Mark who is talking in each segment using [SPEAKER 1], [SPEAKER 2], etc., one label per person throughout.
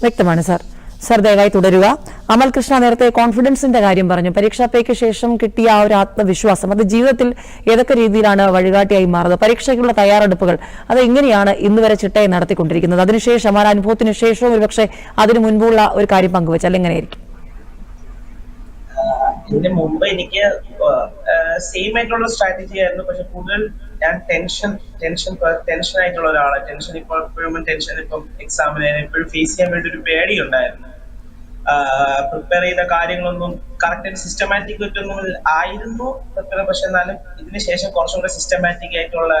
[SPEAKER 1] വ്യക്തമാണ് sir. Sir ദയവായി തുടരുക. അമൽ കൃഷ്ണ നേരത്തെ കോൺഫിഡൻസിന്റെ കാര്യം പറഞ്ഞു. പരീക്ഷാ പേക്ക് ശേഷം കിട്ടിയ ആ ഒരു ആത്മവിശ്വാസം അത് ജീവിതത്തിൽ ഏതൊക്കെ രീതിയിലാണ് വഴികാട്ടിയായി മാറുന്നത് പരീക്ഷയ്ക്കുള്ള തയ്യാറെടുപ്പുകൾ അത് എങ്ങനെയാണ് ഇന്ന് വരെ ചിട്ടയെ നടത്തിക്കൊണ്ടിരിക്കുന്നത്? അതിനുശേഷം ആ അനുഭവത്തിന് ശേഷവും ഒരുപക്ഷെ അതിനു മുൻപുള്ള ഒരു കാര്യം പങ്കുവച്ചാൽ എങ്ങനെയായിരിക്കും
[SPEAKER 2] എനിക്ക് സെയിം ആയിട്ടുള്ള സ്ട്രാറ്റജി ആയിരുന്നു. പക്ഷെ കൂടുതൽ ഞാൻ ടെൻഷൻ ടെൻഷൻ ടെൻഷൻ ആയിട്ടുള്ള ഒരാളാണ് ടെൻഷൻ ഇപ്പോൾ എപ്പോഴും ടെൻഷൻ ഇപ്പം എക്സാമിന് എപ്പോഴും ഫേസ് ചെയ്യാൻ വേണ്ടി ഒരു പേടി ഉണ്ടായിരുന്നു പ്രിപ്പയർ ചെയ്ത കാര്യങ്ങളൊന്നും കറക്റ്റ് സിസ്റ്റമാറ്റിക് ഒന്നും ആയിരുന്നു പ്രിപ്പയർ പക്ഷെ എന്നാലും ഇതിന് ശേഷം കുറച്ചും കൂടെ സിസ്റ്റമാറ്റിക് ആയിട്ടുള്ള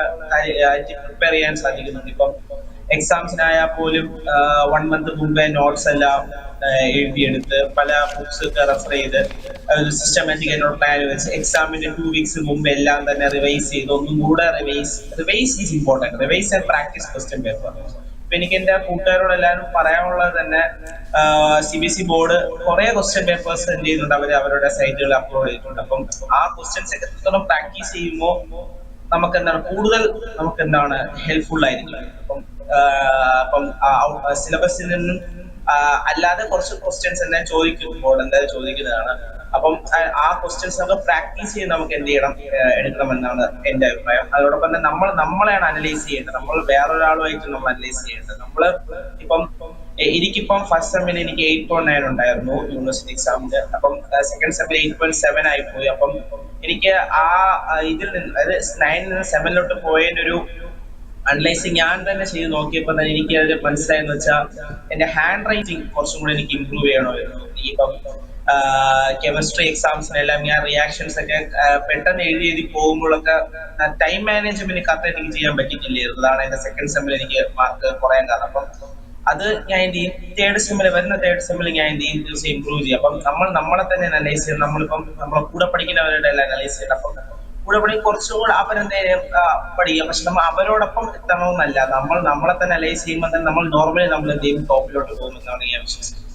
[SPEAKER 2] പ്രിപ്പയർ ചെയ്യാൻ സാധിക്കുന്നുണ്ട്. ഇപ്പം എക്സാംസിനായാൽ പോലും വൺ മന്ത് മുമ്പേ നോട്ട്സ് എല്ലാം എഴുതിയെടുത്ത് പല ബുക്സ് ഒക്കെ റെഫർ ചെയ്ത് ഒരു സിസ്റ്റമാറ്റിക് ആയിട്ടുള്ള പ്ലാൻ വെച്ച് എക്സാമിന്റെ ടു വീക്സ് മുമ്പ് എല്ലാം തന്നെ റിവൈസ് ചെയ്ത് ഒന്നും കൂടെ revise revise is important revise and practice question paper അപ്പൊ എനിക്ക് എന്റെ കൂട്ടുകാരോട് എല്ലാവരും പറയാനുള്ളത് തന്നെ സി ബി സി ബോർഡ് കുറെ ക്വസ്റ്റ്യൻ പേപ്പേഴ്സ് സെൻഡ് ചെയ്യുന്നുണ്ട് അവർ അവരുടെ സൈറ്റുകളിൽ അപ്ലോഡ് ചെയ്തിട്ടുണ്ട്. അപ്പം ആ ക്വസ്റ്റ്യൻസ് എത്രത്തോളം പ്രാക്ടീസ് ചെയ്യുമ്പോൾ നമുക്ക് എന്താണ് കൂടുതൽ നമുക്ക് എന്താണ് ഹെൽപ്ഫുൾ ആയിരിക്കും. അപ്പം സിലബസിൽ നിന്നും അല്ലാതെ കുറച്ച് ക്വസ്റ്റ്യൻസ് എല്ലാം ചോദിക്കും ബോർഡ് എന്തായാലും ചോദിക്കുന്നതാണ്. അപ്പം ആ- ക്വസ്റ്റ്യൻസ് നമുക്ക് പ്രാക്ടീസ് ചെയ്ത് നമുക്ക് എന്ത് ചെയ്യണം എടുക്കണം എന്നാണ് എന്റെ അഭിപ്രായം. അതോടൊപ്പം തന്നെ നമ്മൾ നമ്മളെയാണ് അനലൈസ് ചെയ്യേണ്ടത്. നമ്മൾ വേറൊരാളുമായിട്ട് നമ്മൾ അനലൈസ് ചെയ്യേണ്ടത്. നമ്മൾ ഇപ്പം എനിക്കിപ്പം ഫസ്റ്റ് സെമ്മിൽ എനിക്ക് എയ്റ്റ് പോയിന്റ് നയൻ ഉണ്ടായിരുന്നു യൂണിവേഴ്സിറ്റി എക്സാമിന് അപ്പം സെക്കൻഡ് സെമ്മിൽ എയ്റ്റ് പോയിന്റ് സെവൻ ആയി പോയി. അപ്പം എനിക്ക് ആ ഇതിൽ നിന്ന് അതായത് നയനിൽ നിന്ന് സെവനിലോട്ട് പോയതിന്റെ ഒരു അനലൈസ് ഞാൻ തന്നെ ചെയ്ത് നോക്കിയപ്പോൾ തന്നെ എനിക്ക് അതിൽ മനസ്സിലായെന്ന് വെച്ചാൽ എന്റെ ഹാൻഡ് റൈറ്റിംഗ് കുറച്ചും കൂടെ എനിക്ക് ഇമ്പ്രൂവ് ചെയ്യണമായിരുന്നു ഇപ്പം കെമിസ്ട്രി എക്സാംസിനെല്ലാം ഞാൻ റിയാക്ഷൻസ് ഒക്കെ പെട്ടെന്ന് എഴുതി എഴുതി പോകുമ്പോഴൊക്കെ ടൈം മാനേജ്മെന്റ് കറക്റ്റ് എനിക്ക് ചെയ്യാൻ പറ്റിയിട്ടില്ലായിരുന്നു അതാണ് എന്റെ സെക്കൻഡ് സെമ്മിൽ എനിക്ക് മാർക്ക് കുറയാൻ കാരണം. അപ്പം അത് ഞാൻ എന്ത് ചെയ്യും തേർഡ് സെമ്മിൽ വരുന്ന തേർഡ് സെമ്മിൽ ഞാൻ എന്ത് ചെയ്യും? ദിവസം ഇമ്പ്രൂവ് ചെയ്യും. അപ്പം നമ്മൾ നമ്മളെ തന്നെ അനലൈസ് നമ്മൾ നമ്മളിപ്പം നമ്മളെ കൂടെ പഠിക്കുന്നവരുടെ എല്ലാം അനലൈസ് ചെയ്യണം. അപ്പം കൂടെ പഠി കുറച്ചുകൂടെ അവരെന്തേലും പഠിക്കുക പക്ഷെ നമ്മൾ അവരോടൊപ്പം എത്തണമെന്നല്ല നമ്മൾ നമ്മളെ തന്നെ അലൈസ് ചെയ്യുമ്പോൾ തന്നെ നമ്മൾ നോർമലി നമ്മൾ എന്ത് ചെയ്യും? ടോപ്പിലോട്ട് പോകുമെന്നാണ് ഞാൻ വിശ്വസിക്കുന്നത്.